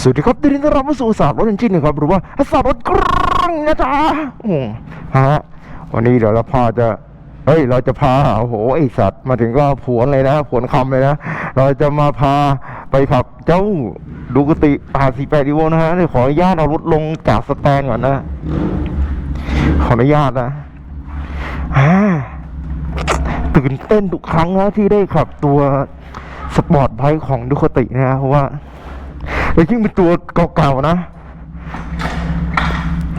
สวัสดีครับยินดีต้อนรับเข้าสู่สามรถจริงๆนะครับหรือว่าสามรถกรังนะจ๊ะอืมฮะวันนี้เดี๋ยวเราพาจะเฮ้ย เราจะพาโอ้โหไอสัตว์มาถึงก็ผวนเลยนะผวนคำเลยนะ เราจะมาพาไปขับเจ้าดูกติอาสีแปดดิโวนะฮะเดี๋ยวขออนุญาตเอารถลงจากสแตนก่อนนะ ขออนุญาตนะตื่นเต้นทุกครั้งนะที่ได้ขับตัวสปอร์ตไบค์ของดูคตินะฮะเพราะว่า แล้วยิ่งเป็นตัวเก่าๆนะ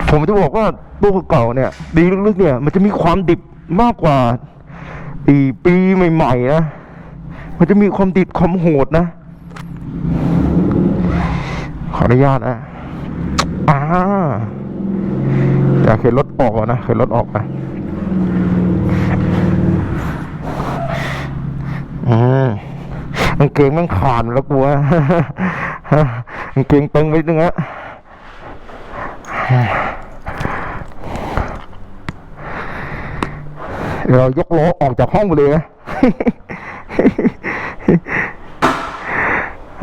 ผมจะบอกว่าตัวเก่าเนี่ย ดีลึกๆเนี่ย มันจะมีความดิบมากกว่าปีปีใหม่ๆนะ มันจะมีความดิบความโหดนะ ขออนุญาตนะอ่าอยากเห็นรถออกนะเห็นรถออกนะอืมกางเกงมันขาดแล้วกลัว เกงตึงไปนึงฮะเรายกล้อออกจากห้องไปเลยนะ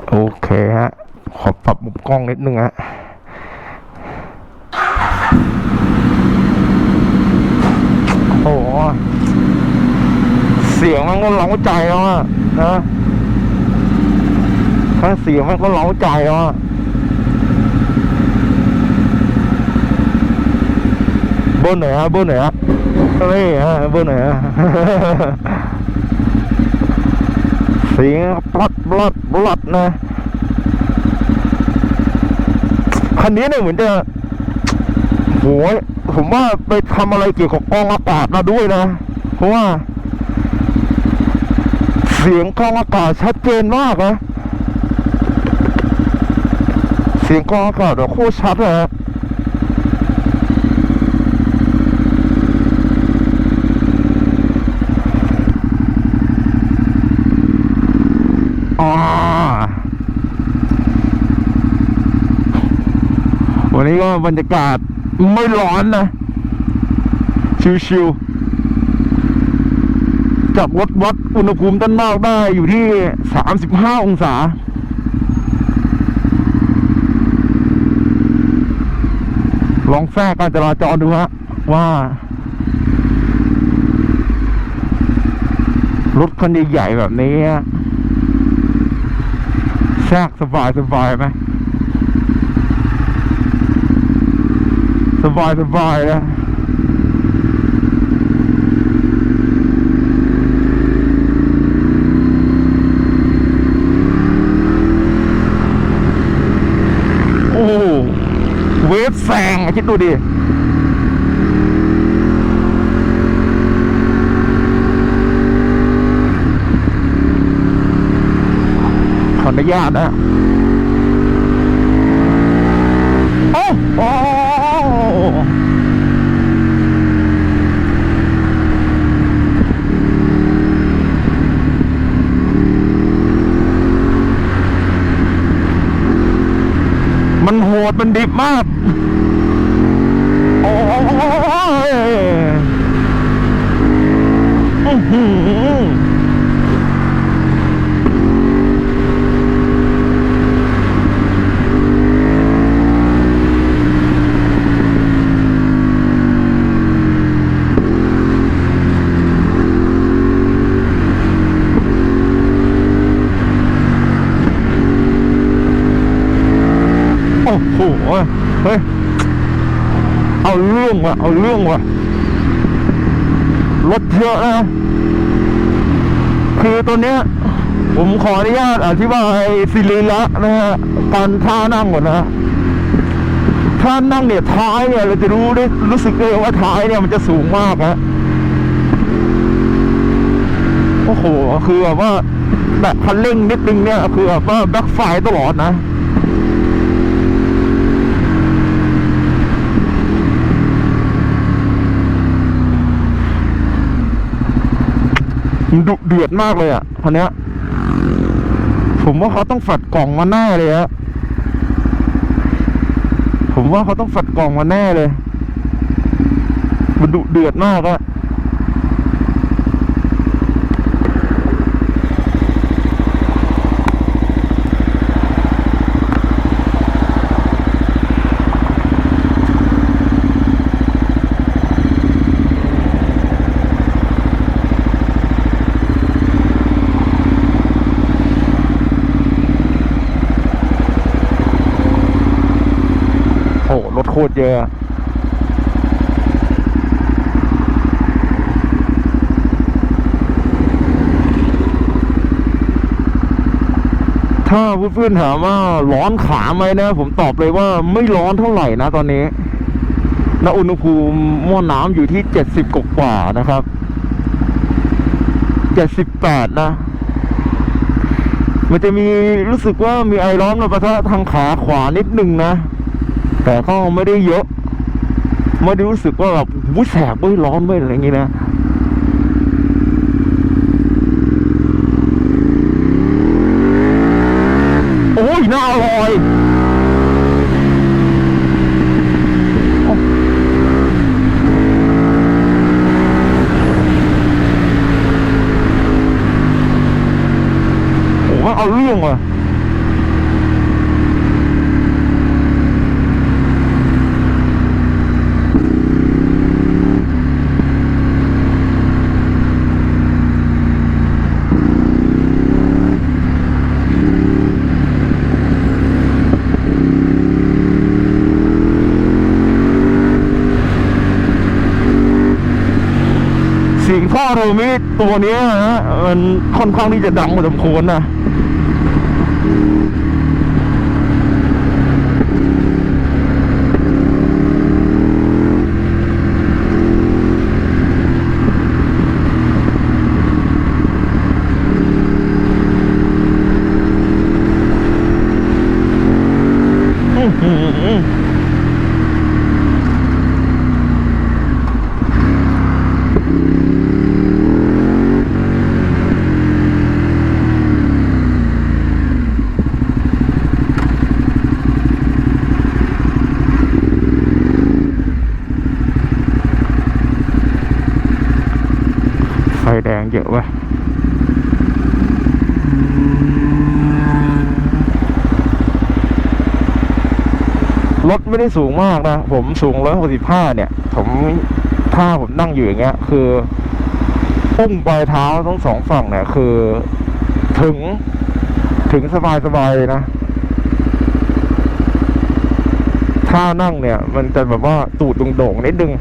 โอเคฮะ ขอปรับมุมกล้องนิดนึงฮะโอ้โหเสียงมันก็เล้าใจแล้วอะนะ ถ้าเสียงมันก็เล้าใจแล้วอะบอร์ไหนฮะบอร์ไหนฮะเฮ้ยฮะบอร์ไหนฮะเสียงปลัดปลัดปลัดนะคันนี้เนี่ยเหมือนจะโหยผมว่าไปทำอะไรเกี่ยวกับกองอากาศมาด้วยนะ เพราะว่า เสียงกองอากาศชัดเจนมากนะ เสียงกองอากาศแบบโคตรชัดเลยฮะอ่าวันนี้ก็บรรยากาศไม่ร้อนนะ ชิวๆจากวัดวัดอุณหภูมิด้านนอกได้อยู่ที่ 35 องศา ลองแทรกการจราจรดูฮะว่า รถคันใหญ่ๆแบบนี้แทรกสบายสบายไหมสบายสบายนะ โอ้โหเวฟแซงอะ คิดดูดิขออนุญาตนะโอ้โหมันโหดมันดิบมาก โอ้โหเฮ้ย เอาเรื่องว่ะ เอาเรื่องว่ะ รถเยอะนะคือตัวเนี้ย ผมขออนุญาตอธิบายสิริละนะฮะการท่านั่งก่อนนะท่านั่งเนี่ยท้ายเนี่ยเราจะรู้ได้รู้สึกเลยว่าท้ายเนี่ยมันจะสูงมากนะโอ้โห คือแบบว่าแบบคันเร่งนิดนึงเนี่ย คือแบบว่าแบ็คไฟตลอดนะ ดุเดือดมากเลยอะคันเนี้ยผมว่าเขาต้องฝัดกล่องมาแน่เลยฮะผมว่าเขาต้องฝัดกล่องมาแน่เลย มันดุเดือดมากอะ ตรเยอะถ้าเพื่อนๆถามว่าร้อนขาไหมนะ ผมตอบเลยว่าไม่ร้อนเท่าไหร่นะตอนนี้ณอุณหภูมิหม้อน้ำอยู่ที่เจ็ดสิบกว่าๆนะครับเจ็ดสิบแปดนะ มันจะมีรู้สึกว่ามีไอร้อนมาปะทะทางขาขวานิดหนึ่งนะ แต่ก็ไม่ได้เยอะ ไม่ได้รู้สึกว่าแบบวุ้ยแสบวุ้ยร้อนเว้ยอะไรอย่างงี้นะ โอ้ยน่าอร่อย โอ้โหเอาเรื่องว่ะ เสียง ท่อโรมิตัวนี้ยฮะมันค่อนข้างที่จะดังพอสมควรนะ อื้อหือ ไฟแดง เยอะว้ยรถไม่ได้สูงมากนะ ผมสูงร้อยหกสิบห้าเนี่ย ผมถ้าผมนั่งอยู่อย่างเงี้ย คือปุ้งปลายเท้าทั้งสองฝั่งเนี่ย คือ ถึงถึงสบายสบายๆเลยนะ ถ้านั่งเนี่ย มันจะแบบว่าตูดโด่งๆนิดนึง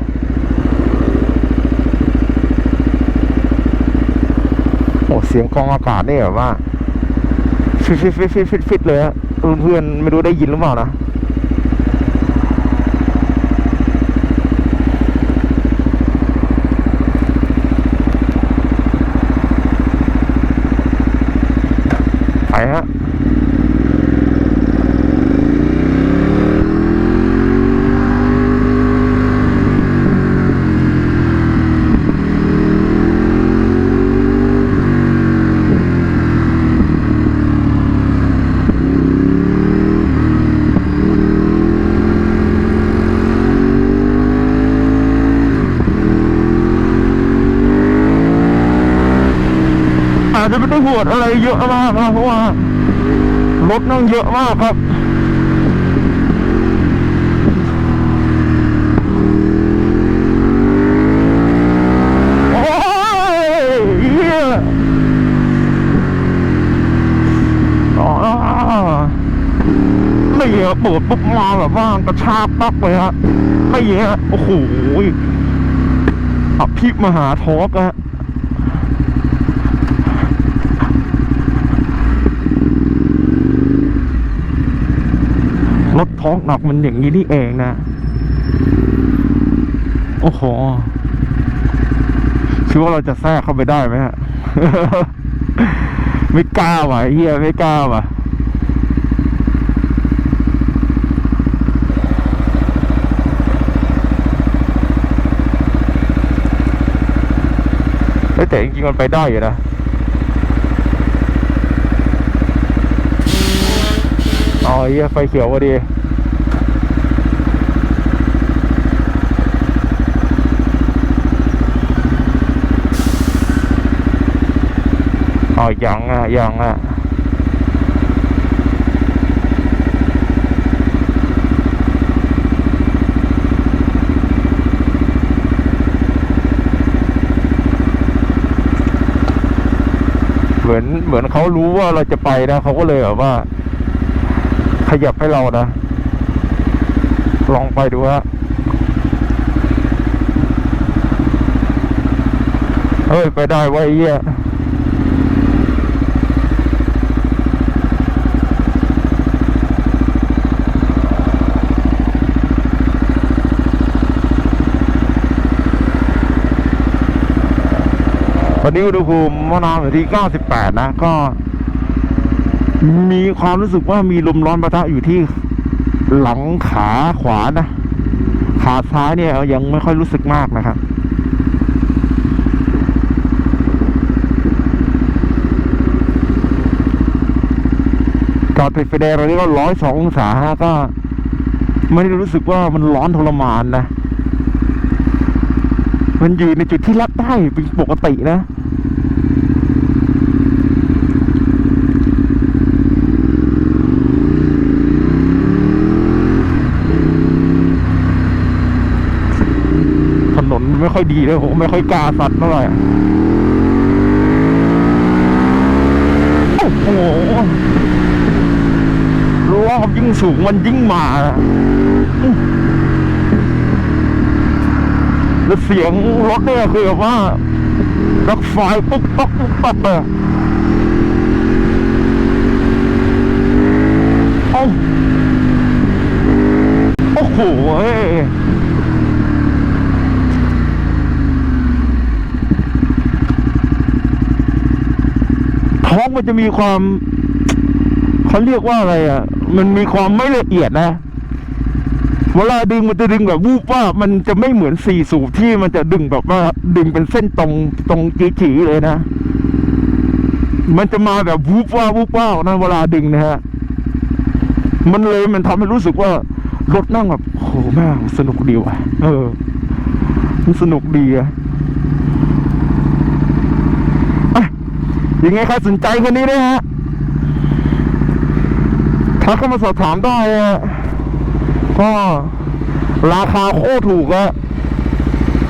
โอ้ เสียงกองอากาศนี่แบบว่าฟิตฟิตฟิตฟิตฟิตฟิตเลยฮะเพื่อนๆไม่รู้ได้ยินหรือเปล่านะ ไปฮะ อาจจะไม่ได้หวดอะไรเยอะมากนะเพ ราะว่ารถนั่งเยอะมากครับโอ้ยเหี้ยอ๋อไม่เหี้ยเปิดปุ๊บมาแบบว่ากระชากปักเลยฮะไม่เหี้ยโอ้โหอภิมหาทอกอะ ท้องหนักมันอย่างนี้นี่เองนะ โอ้โหคิดว่าเราจะแทรกเข้าไปได้ไหมฮะ ไม่กล้าว่ะเฮียไม่กล้าว่ะแต่จริงๆมันไปได้อยู่นะ อ๋อเฮียไฟเขียวพอดีอ๋อยังอะยังอะเหมือนเหมือนเขารู้ว่าเราจะไปนะเขาก็เลยแบบว่า ขยับให้เรานะ ลองไปดูฮะเฮ้ย ไปได้ไว้ยไอ้เหี้ยวันนี้อุณหภูมิมะนาวอยู่ที่ 98 นะ ก็ มีความรู้สึกว่ามีลมร้อนประทะอยู่ที่หลังขาขวานะ ขาซ้ายเนี่ยยังไม่ค่อยรู้สึกมากนะครับจอดติดไฟแดงเรานี่ก็ร้อยสององศาก็ไม่ได้รู้สึกว่ามันร้อนทรมานนะ มันอยู่ในจุดที่รับได้เป็นปกตินะ ถนนไม่ ค่อยดีเลยผมไม่ค่อยกล้าสัตว์เท่าไหร่โอ้โหรอบยิ่งสูงมันยิ่งมาแล้วเสียงรถเนี่ยคือแบบว่ารักไฟปุ๊กปักปุ๊กปักเลยโอ้โอ้โหเอ้ย ท้อง มันจะมีความเขาเรียกว่าอะไรอะ มันมีความไม่ละเอียดนะ เวลาดึงมันจะดึงแบบวูบว่ามันจะไม่เหมือนสี่สูบที่มันจะดึงแบบว่า ดึงเป็นเส้นตรงตรงจีๆเลยนะ มันจะมาแบบวูบว่าวูบว่านะเวลาดึงนะฮะ มันเลยมันทำให้รู้สึกว่ารถนั่งแบบโหแม่งสนุกดีว่ะ เออ มันสนุกดีอะอะ ยังไงใครสนใจคนนี้นะฮะทักเข้ามาสอบถามได้อะก็ราคาโคตรถูกอะ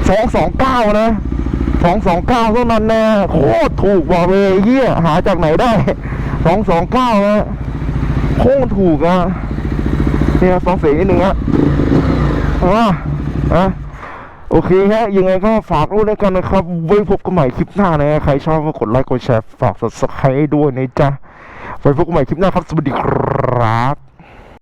สองสองเก้านะสองสองเก้าเท่านั้นนะโคตรถูกบอกเลยเฮียหาจากไหนได้สองสองเก้านะโคตรถูกอะเนี่ยสองเสียงนิดนึงอะอะอะ โอเคฮะยังไงก็ฝากด้วยแล้วกันนะครับ ไว้พบกันใหม่คลิปหน้านะ ใครชอบก็กดไลค์กดแชร์ฝาก subscribe ด้วยนะจ๊ะ ไว้พบกันใหม่คลิปหน้าครับ สวัสดีครับ